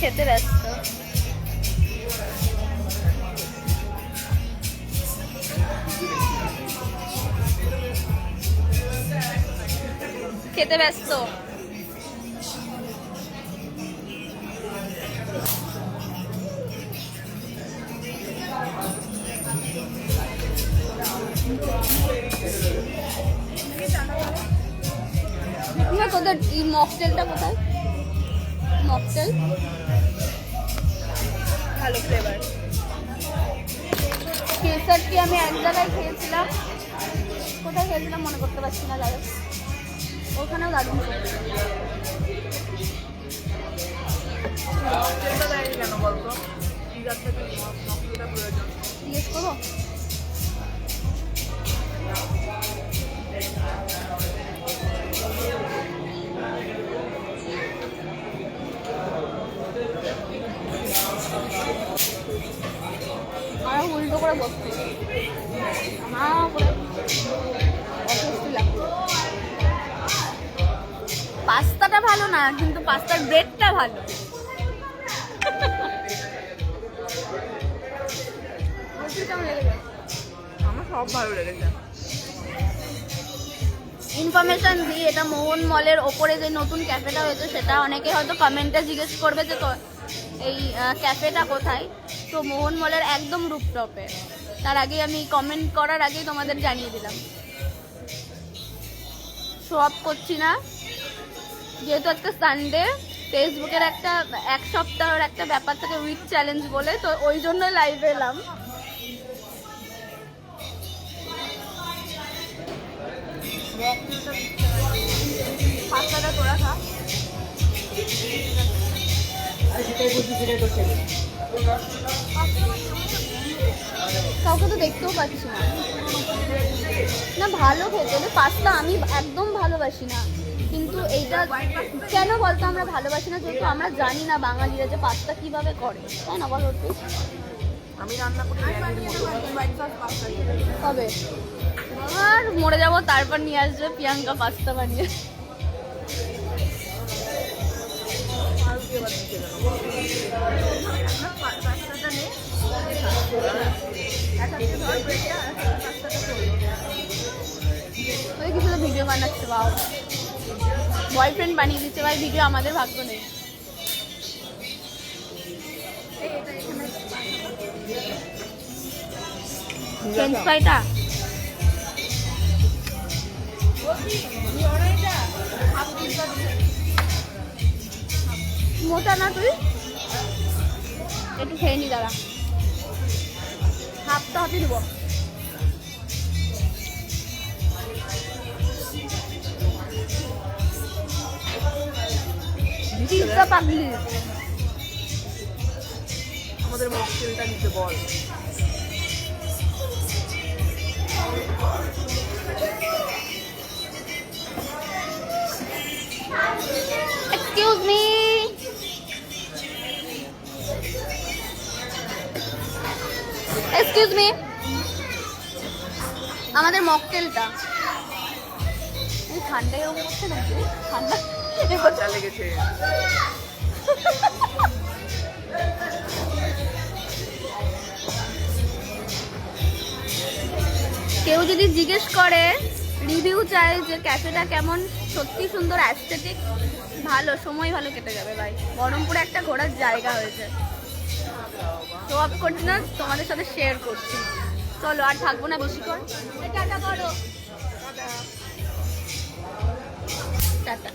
খেতে ব্যস্ত। খেতে ব্যস্ত। তোদের মকটেলটা কোথায়? মকটেল ভালো ফ্লেভার কেসারটি আমি এক জায়গায় খেয়েছিলাম। কোথায় খেয়েছিলাম মনে করতে পারছি না, যাই ওখানেও দারুণ কেন বলতো? করে পাস্তাটা ভালো না কিন্তু পাস্তার ব্রেডটা ভালো। আমার সব ভালো লেগেছে। ইনফরমেশন দিই, এটা মোহন মলের ওপরে যে নতুন ক্যাফেটা হয়েছে, সেটা অনেকে হয়তো কমেন্টে জিজ্ঞেস করবে যে এই ক্যাফেটা কোথায়? তো মোহন মলের একদম রুপটপে তার আগে আমি কমেন্ট করার আগেই তোমাদের জানিয়ে দিলাম। শো অফ করছি না। যেহেতু একটা সানডে ফেসবুকের একটা, এক সপ্তাহের একটা ব্যাপার থাকে উইক চ্যালেঞ্জ বলে, তো ওই জন্য লাইভে এলাম। কাউকে তো দেখতেও পাচ্ছি না। না, ভালো খেতে পাস্তা আমি একদম ভালোবাসি না। কিন্তু এইটা কেন বলতো আমরা ভালোবাসি না? যেহেতু আমরা জানি না বাঙালিরা যে পাস্তা কীভাবে করে। তাই না বল? আমি রান্না করি কবে? আর মরে যাব তারপর নিয়ে আসবে প্রিয়াঙ্কা পাস্তা বানিয়ে। কিছু ভিডিও বানাচ্ছে বাবা বয়ফ্রেন্ড বানিয়ে দিচ্ছে ভাই ভিডিও আমাদের ভাগ্য নেই। ফ্রেঞ্চ ফ্রাইটা মোটা না তুই? একটু খেয়ে নি দাঁড়া। হাফটা হাতে দেবো পিৎজা পাগলি। আমাদের মকটেলটা নিতে বল। এক্সকিউজ মি এক্সকিউজ মি আমাদের মকটেলটা। ঠান্ডা এরকম করছে নাকি ঠান্ডা লেগেছে। কেউ যদি জিজ্ঞেস করে রিভিউ চায় যে ক্যাফেটা কেমন, সত্যি সুন্দর অ্যাস্থেটিক ভালো, সময় ভালো কেটে যাবে ভাই। বহরমপুরে একটা ঘোরার জায়গা হয়েছে। তো অফ করছি না, তোমাদের সাথে শেয়ার করছি। চলো, আর থাকব না বেশি কর করো টাটা।